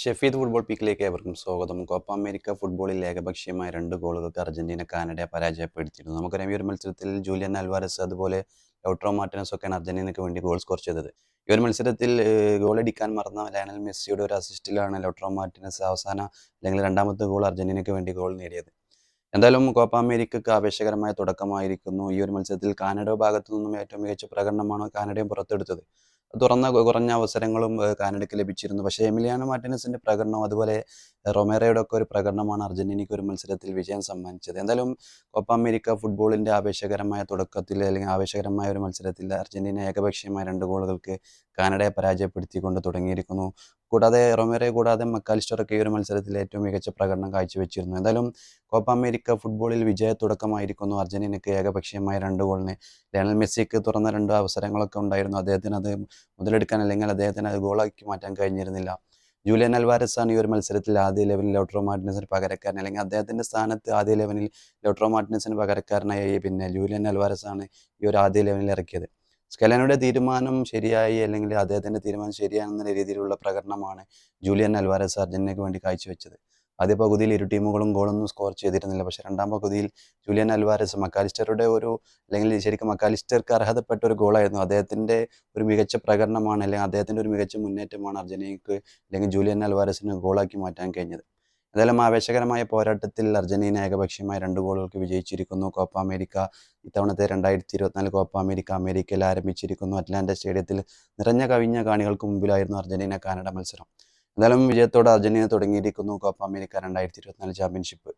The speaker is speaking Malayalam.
ഷെഫീദ് ഫുട്ബോൾ പിക്കിലേക്ക് ഏവർക്കും സ്വാഗതം. കോപ്പ അമേരിക്ക ഫുട്ബോളിൽ ഏകപക്ഷീയമായ രണ്ട് ഗോളുകൾക്ക് അർജന്റീന കാനഡയെ പരാജയപ്പെടുത്തിയിരുന്നു. നമുക്കറിയാം ഈ ഒരു മത്സരത്തിൽ ജൂലിയൻ അൽവാരസ് അതുപോലെ ലൗട്രോ മാർട്ടിനസ് ഒക്കെയാണ് അർജന്റീനയ്ക്ക് വേണ്ടി ഗോൾ സ്കോർ ചെയ്തത്. ഈ ഒരു മത്സരത്തിൽ ഗോൾ അടിക്കാൻ മറന്ന ലയണൽ മെസ്സിയുടെ ഒരു അസിസ്റ്റിലാണ് ലൗട്രോ മാർട്ടിനസ് അവസാന അല്ലെങ്കിൽ രണ്ടാമത്തെ ഗോൾ അർജന്റീനയ്ക്ക് വേണ്ടി ഗോൾ നേടിയത്. എന്തായാലും കോപ്പ അമേരിക്കക്ക് ആവേശകരമായ തുടക്കമായിരിക്കുന്നു ഈ ഒരു മത്സരത്തിൽ കാനഡ ഭാഗത്തു നിന്നും ഏറ്റവും മികച്ച പ്രകടനമാണ് കാനഡയും പുറത്തെടുത്തത്. തുറന്ന കുറഞ്ഞ അവസരങ്ങളും കാനഡയ്ക്ക് ലഭിച്ചിരുന്നു. പക്ഷേ എമിലിയാനോ മാർട്ടിനസിന്റെ പ്രകടനം അതുപോലെ റൊമേറയുടെ ഒക്കെ ഒരു പ്രകടനമാണ് അർജന്റീനയ്ക്ക് ഒരു മത്സരത്തിൽ വിജയം സമ്മാനിച്ചത്. എന്തായാലും കോപ്പ അമേരിക്ക ഫുട്ബോളിന്റെ ആവേശകരമായ തുടക്കത്തിൽ അല്ലെങ്കിൽ ആവേശകരമായ ഒരു മത്സരത്തിൽ അർജന്റീന ഏകപക്ഷീയമായ രണ്ട് ഗോളുകൾക്ക് കാനഡയെ പരാജയപ്പെടുത്തിക്കൊണ്ട് തുടങ്ങിയിരിക്കുന്നു. കൂടാതെ റൊമേറെ കൂടാതെ മക്കാലിസ്റ്ററൊക്കെ ഈ ഒരു മത്സരത്തിൽ ഏറ്റവും മികച്ച പ്രകടനം കാഴ്ചവെച്ചിരുന്നു. എന്തായാലും കോപ്പ അമേരിക്ക ഫുട്ബോളിൽ വിജയ തുടക്കമായിരിക്കുന്നു. അർജന്റീനയ്ക്ക് ഏകപക്ഷീയമായ രണ്ട് ഗോളിന് ലയണൽ മെസ്സിക്ക് തുറന്ന രണ്ട് അവസരങ്ങളൊക്കെ ഉണ്ടായിരുന്നു. അദ്ദേഹത്തിന് അത് മുതലെടുക്കാൻ അല്ലെങ്കിൽ അദ്ദേഹത്തിന് അത് ഗോളാക്കി മാറ്റാൻ കഴിഞ്ഞിരുന്നില്ല. ജൂലിയൻ അൽവാരസ് ആണ് ഈ ഒരു മത്സരത്തിൽ ആദ്യ ലെവലിൽ ലോട്രോ മാർട്ടിനസിന് പകരക്കാരൻ അല്ലെങ്കിൽ അദ്ദേഹത്തിന്റെ സ്ഥാനത്ത് ആദ്യ ലെവലിൽ ലോട്രോ മാർട്ടിനസിന് പകരക്കാരനായി. പിന്നെ ജൂലിയൻ അൽവാരസ് ആണ് ഈ ഒരു ആദ്യ ലെവലിൽ ഇറക്കിയത്. സ്കെലനയുടെ തീരുമാനം ശരിയായി അല്ലെങ്കിൽ അദ്ദേഹത്തിന്റെ തീരുമാനം ശരിയാണെന്ന രീതിയിലുള്ള പ്രകടനമാണ് ജൂലിയൻ അൽവാരസ് അർജന്റീനയ്ക്ക് വേണ്ടി കാഴ്ചവെച്ചത്. ആദ്യ പകുതിയിൽ ഇരു ടീമുകളും ഗോളൊന്നും സ്കോർ ചെയ്തിരുന്നില്ല. പക്ഷേ രണ്ടാം പകുതിയിൽ ജൂലിയൻ അൽവാരസ് മക്കാലിസ്റ്ററുടെ ഒരു അല്ലെങ്കിൽ ശരിക്കും മക്കാലിസ്റ്റർക്ക് അർഹതപ്പെട്ട ഒരു ഗോളായിരുന്നു. അദ്ദേഹത്തിന്റെ ഒരു മികച്ച പ്രകടനമാണ് അല്ലെങ്കിൽ അദ്ദേഹത്തിന്റെ ഒരു മികച്ച മുന്നേറ്റമാണ് അർജന്റീനയ്ക്ക് അല്ലെങ്കിൽ ജൂലിയൻ അൽവാരസിന് ഗോളാക്കി മാറ്റാൻ കഴിഞ്ഞത്. എന്തായാലും ആവേശകരമായ പോരാട്ടത്തിൽ അർജന്റീന ഏകപക്ഷീയമായ രണ്ട് ഗോളുകൾക്ക് വിജയിച്ചിരിക്കുന്നു. കോപ്പ അമേരിക്ക ഇത്തവണത്തെ രണ്ടായിരത്തി ഇരുപത്തിനാല് കോപ്പ അമേരിക്ക അമേരിക്കയിൽ ആരംഭിച്ചിരിക്കുന്നു. അറ്റ്ലാന്റ സ്റ്റേഡിയത്തിൽ നിറഞ്ഞ കവിഞ്ഞ കാണികൾക്ക് മുമ്പിലായിരുന്നു അർജന്റീന കാനഡ മത്സരം. എന്തായാലും വിജയത്തോടെ അർജന്റീന തുടങ്ങിയിരിക്കുന്നു കോപ്പ അമേരിക്ക രണ്ടായിരത്തി ഇരുപത്തിനാല് ചാമ്പ്യൻഷിപ്പ്